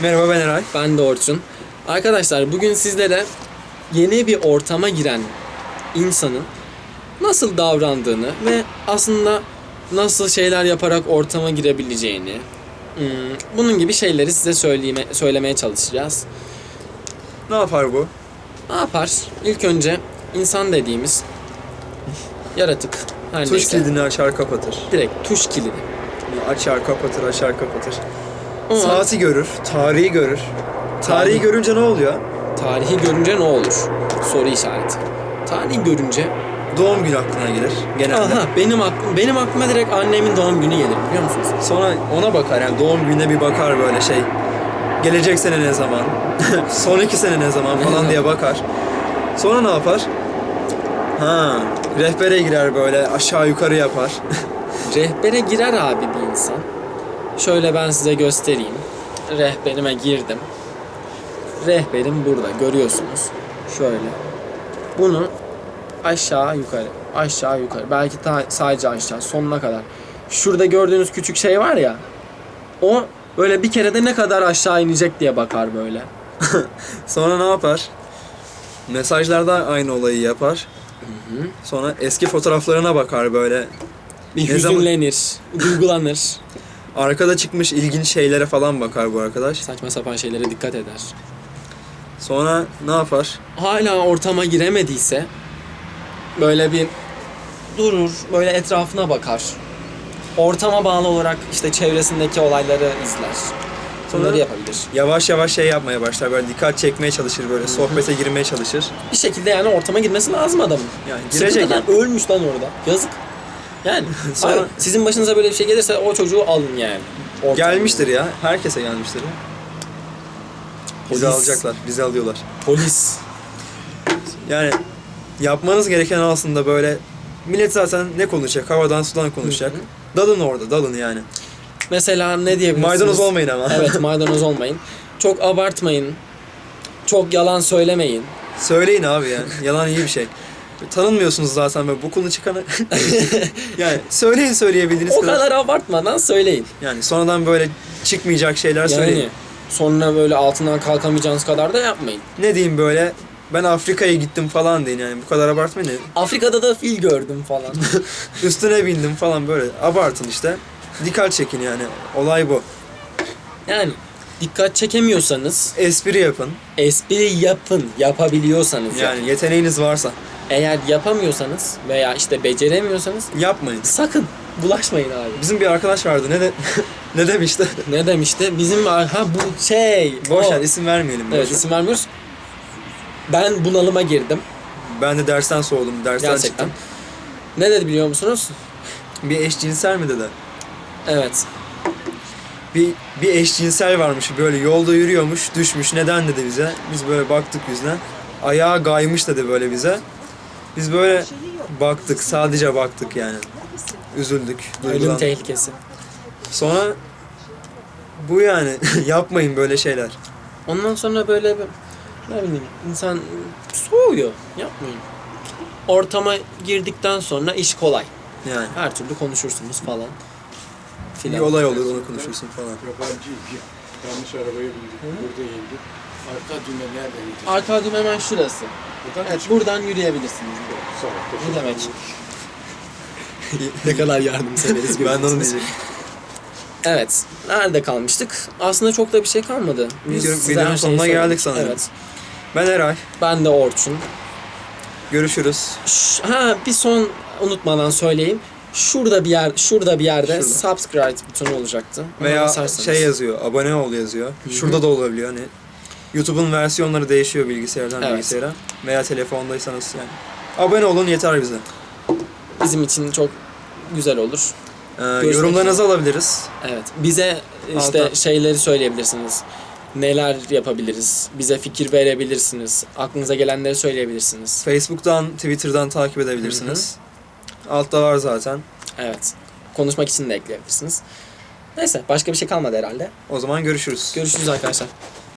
Merhaba ben Eray. Ben de Orçun. Arkadaşlar bugün sizlere yeni bir ortama giren insanın nasıl davrandığını ve aslında nasıl şeyler yaparak ortama girebileceğini hmm, bunun gibi şeyleri size söyleyeme, söylemeye çalışacağız. Ne yapar bu? Ne yapar? İlk önce insan dediğimiz yaratık her Tuş neyse kilidini açar kapatır. direkt tuş kilidi. Açar kapatır, açar kapatır. Ama Saati görür, tarihi görür. Tarihi Tarih. görünce ne oluyor? tarihi görünce ne olur? Soru işareti. Tarihi görünce Doğum günü aklına gelir genelde. Aha benim aklım benim aklıma direkt annemin doğum günü gelir biliyor musunuz? Sonra ona bakar yani doğum gününe bir bakar böyle şey. Gelecek sene ne zaman? Sonraki sene ne zaman falan diye bakar. Sonra ne yapar? Ha, rehbere girer böyle aşağı yukarı yapar. Rehbere girer abi bir insan. Şöyle ben size göstereyim. Rehberime girdim. Rehberim burada görüyorsunuz. Şöyle. Bunu aşağı yukarı, aşağı yukarı. Belki ta, sadece aşağı sonuna kadar. Şurada gördüğünüz küçük şey var ya. O böyle bir kerede ne kadar aşağı inecek diye bakar böyle. Sonra ne yapar? Mesajlarda aynı olayı yapar. Sonra eski fotoğraflarına bakar böyle. Bir hüzünlenir, duygulanır. Arkada çıkmış ilginç şeylere falan bakar bu arkadaş. Saçma sapan şeylere dikkat eder. Sonra ne yapar? hala ortama giremediyse böyle bir durur, böyle etrafına bakar. Ortama bağlı olarak işte çevresindeki olayları izler. Bunları Sonra- yapabilir. Yavaş yavaş şey yapmaya başlar böyle dikkat çekmeye çalışır böyle sohbete girmeye çalışır. Bir şekilde yani ortama girmesi lazım adamın. Yani girecek Sıkıntıdan ölmüş lan orada. Yazık. Yani Sonra- sonra sizin başınıza böyle bir şey gelirse o çocuğu alın yani. Ortama. Gelmiştir ya. Herkese gelmiştir ya. Bizi Polis. alacaklar. Bizi alıyorlar. Polis. Yani yapmanız gereken aslında böyle millet zaten ne konuşacak? Havadan sudan konuşacak. Hı Dalın orada, dalın yani. Mesela ne diyebilirsiniz? Maydanoz olmayın ama. Evet maydanoz olmayın. Çok abartmayın. Çok yalan söylemeyin. Söyleyin abi yani. Yalan iyi bir şey. Tanınmıyorsunuz zaten ve bu konu çıkanı. yani söyleyin söyleyebildiğiniz O kadar. abartmadan söyleyin. Yani sonradan böyle çıkmayacak şeyler söyleyin. Yani sonra böyle altından kalkamayacağınız kadar da yapmayın. Ne diyeyim böyle ben Afrika'ya gittim falan deyin yani bu kadar abartmayın. Afrika'da da fil gördüm falan. Üstüne bindim falan böyle abartın işte. Dikkat çekin yani. Olay bu. yani dikkat çekemiyorsanız Espri yapın. espri yapın. Yapabiliyorsanız yani. Yani yeteneğiniz varsa Eğer yapamıyorsanız veya işte beceremiyorsanız yapmayın. sakın bulaşmayın abi. Bizim bir arkadaş vardı. Ne de ne demişti? Ne demişti? Bizim ha bu şey. Boş o. ver isim vermeyelim. Evet boş ver. isim vermiyoruz. Ben bunalıma girdim. Ben de dersten soğudum. Dersten Gerçekten. çıktım. Ne dedi biliyor musunuz? Bir eşcinsel mi dedi? Evet. Bir, bir eşcinsel varmış böyle yolda yürüyormuş düşmüş neden dedi bize. Biz böyle baktık yüzüne. Ayağı gaymış dedi böyle bize. Biz böyle baktık sadece baktık yani. Üzüldük. Ölüm duygulandık. tehlikesi. Sonra bu yani yapmayın böyle şeyler. Ondan sonra böyle bir ne bileyim insan soğuyor. Yapmayın. Ortama girdikten sonra iş kolay. Yani Her türlü konuşursunuz falan. bir Filan. olay olur onu konuşursun falan. Yabancıyız ya. Yanlış arabaya bindik. Burada indik. Arka düğme nereden gideceğiz? Arka düğüm hemen şurası. Buradan Evet buradan yürüyebilirsiniz. Ol. Ne demek? ne kadar yardımseveriz ben de onu diyecektim. Evet. Nerede kalmıştık? Aslında çok da bir şey kalmadı. Biz Videonun- size videonun her şeyi sonuna söyledik. geldik sanırım. Evet. Ben Eray. Ben de Orçun. Görüşürüz. Ş- Ha bir son unutmadan söyleyeyim. Şurada bir yer, şurada bir yerde Şurada. subscribe butonu olacaktı. Ona Veya basarsanız. şey yazıyor, abone ol yazıyor. Şurada da olabiliyor hani. YouTube'un versiyonları değişiyor bilgisayardan Evet. bilgisayara. Veya telefondaysanız yani. Abone olun yeter bize. bizim için çok güzel olur. Ee, yorumlarınızı alabiliriz. Evet. Bize işte Alta. şeyleri söyleyebilirsiniz. Neler yapabiliriz? Bize fikir verebilirsiniz. Aklınıza gelenleri söyleyebilirsiniz. Facebook'tan, Twitter'dan takip edebilirsiniz. Altta var zaten. Evet. Konuşmak için de ekleyebilirsiniz. Neyse başka bir şey kalmadı herhalde. O zaman görüşürüz. Görüşürüz arkadaşlar.